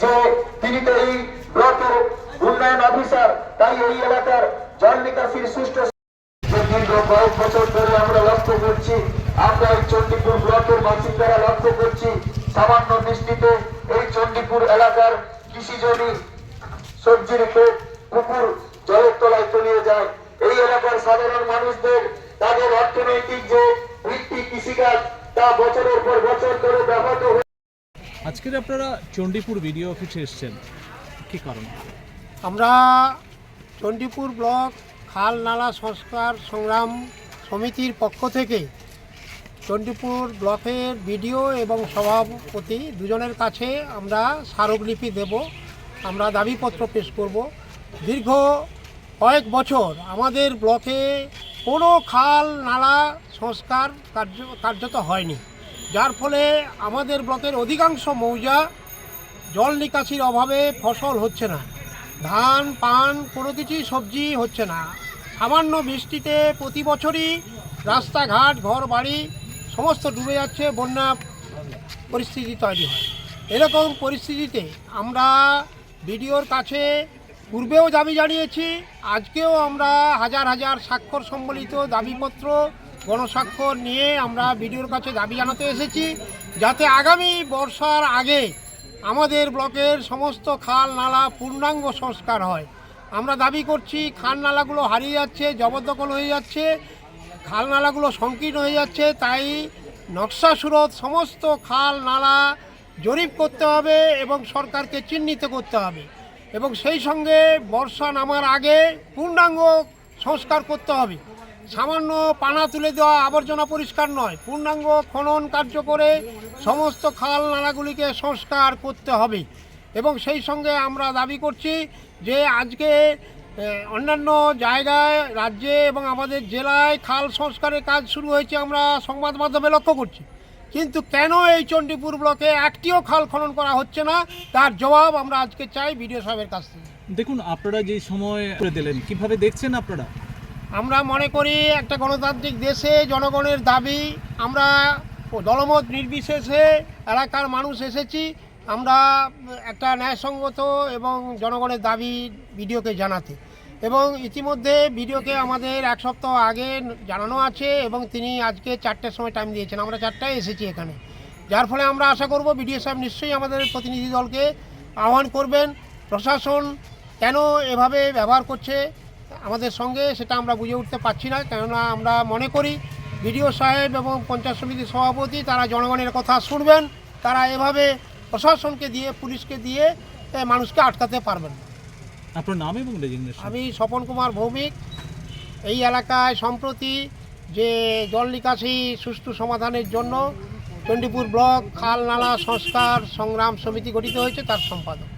যে তিনি তো এই ব্লকের উন্নয়ন অফিসার, তাই এই এলাকার জল নিকাশির সুষ্ঠু দীর্ঘ কয়েক বছর ধরে আমরা লক্ষ্য করছি। আমরা এই চণ্ডীপুর ব্লকের বাসিন্দারা লক্ষ্য করছি, সামান্য বৃষ্টিতে এই চণ্ডীপুর এলাকার কৃষি জমি সবজির ক্ষেত পুকুর জলের তলায় তলিয়ে যায়। এই এলাকার সাধারণ মানুষদের তাদের অর্থনৈতিক যে ভিত্তি কৃষিকাজ, তা বছরের পর বছর ধরে ব্যাহত আজকের আপনারা চণ্ডীপুর বিডিও অফিসে এসেছেন। কি কারণ? আমরা চণ্ডীপুর ব্লক খাল নালা সংস্কার সংগ্রাম সমিতির পক্ষ থেকে চণ্ডীপুর ব্লকের বিডিও এবং সভাপতি দুজনের কাছে আমরা স্মারকলিপি দেব, আমরা দাবিপত্র পেশ করব। দীর্ঘ কয়েক বছর আমাদের ব্লকে কোনো খাল নালা সংস্কার কার্য, কার্যত হয়নি। যার ফলে আমাদের ব্লকের অধিকাংশ মৌজা জল নিকাশির অভাবে ফসল হচ্ছে না। ধান, পান, কোনো কিছুই সবজি হচ্ছে না। সামান্য বৃষ্টিতে প্রতি বছরই রাস্তাঘাট ঘর বাড়ি সমস্ত ডুবে যাচ্ছে, বন্যা পরিস্থিতি তৈরি হয়। এরকম পরিস্থিতিতে আমরা বিডিওর কাছে পূর্বেও দাবি জানিয়েছি, আজকেও আমরা হাজার হাজার স্বাক্ষর সম্বলিত দাবিপত্র গণস্বাক্ষর নিয়ে আমরা বিডিওর কাছে দাবি জানাতে এসেছি যাতে আগামী বর্ষার আগে আমাদের ব্লকের সমস্ত খাল, নালা পূর্ণাঙ্গ সংস্কার হয়। আমরা দাবি করছি, খাল, নালাগুলো হারিয়ে যাচ্ছে, জবরদখল হয়ে যাচ্ছে, খাল, নালাগুলো সংকীর্ণ হয়ে যাচ্ছে, তাই নকশা সুরত সমস্ত খাল, নালা জরিপ করতে হবে এবং সরকারকে চিহ্নিত করতে হবে এবং সেই সঙ্গে বর্ষা নামার আগে পূর্ণাঙ্গ সংস্কার করতে হবে। সামান্য পানা তুলে দেওয়া আবর্জনা পরিষ্কার নয়, পূর্ণাঙ্গ খনন কার্য করে সমস্ত খাল নালাগুলিকে সংস্কার করতে হবে। এবং সেই সঙ্গে আমরা দাবি করছি যে আজকে অন্যান্য জায়গায়, রাজ্যে এবং আমাদের জেলায় খাল সংস্কারের কাজ শুরু হয়েছে আমরা সংবাদ মাধ্যমে লক্ষ্য করছি। কিন্তু কেন এই চণ্ডীপুর ব্লকে একটিও খাল খনন করা হচ্ছে না? তার জবাব আমরা আজকে চাই বিডিও সাহেবের কাছ থেকে। দেখুন, আপনারা যে সময় করে দিলেন, কীভাবে দেখছেন আপনারা? আমরা মনে করি একটা গণতান্ত্রিক দেশে জনগণের দাবি, আমরা দলমত নির্বিশেষে এলাকার মানুষ এসেছি, আমরা একটা ন্যায়সঙ্গত এবং জনগণের দাবি বিডিওকে জানাতে। এবং ইতিমধ্যে বিডিওকে আমাদের এক সপ্তাহ আগে জানানো আছে এবং তিনি আজকে চারটের সময় টাইম দিয়েছেন। আমরা চারটায় এসেছি এখানে। যার ফলে আমরা আশা করব বিডিও সাহেব নিশ্চয়ই আমাদের প্রতিনিধি দলকে আহ্বান করবেন। প্রশাসন কেন এভাবে ব্যবহার করছে? আমাদের সঙ্গে সেটা আমরা বুঝে উঠতে পারছি না। কেননা আমরা মনে করি বিডিও সাহেব এবং পঞ্চায়েত সমিতির সভাপতি তারা জনগণের কথা শুনবেন। তারা এভাবে প্রশাসনকে দিয়ে পুলিশকে দিয়ে মানুষকে আটকাতে পারবেন। আপনার নাম এবং আমি স্বপন কুমার ভৌমিক। এই এলাকায় সম্প্রতি যে জল নিকাশি সুষ্ঠু সমাধানের জন্য চণ্ডীপুর ব্লক খাল নালা সংস্কার সংগ্রাম সমিতি গঠিত হয়েছে তার সম্পাদক।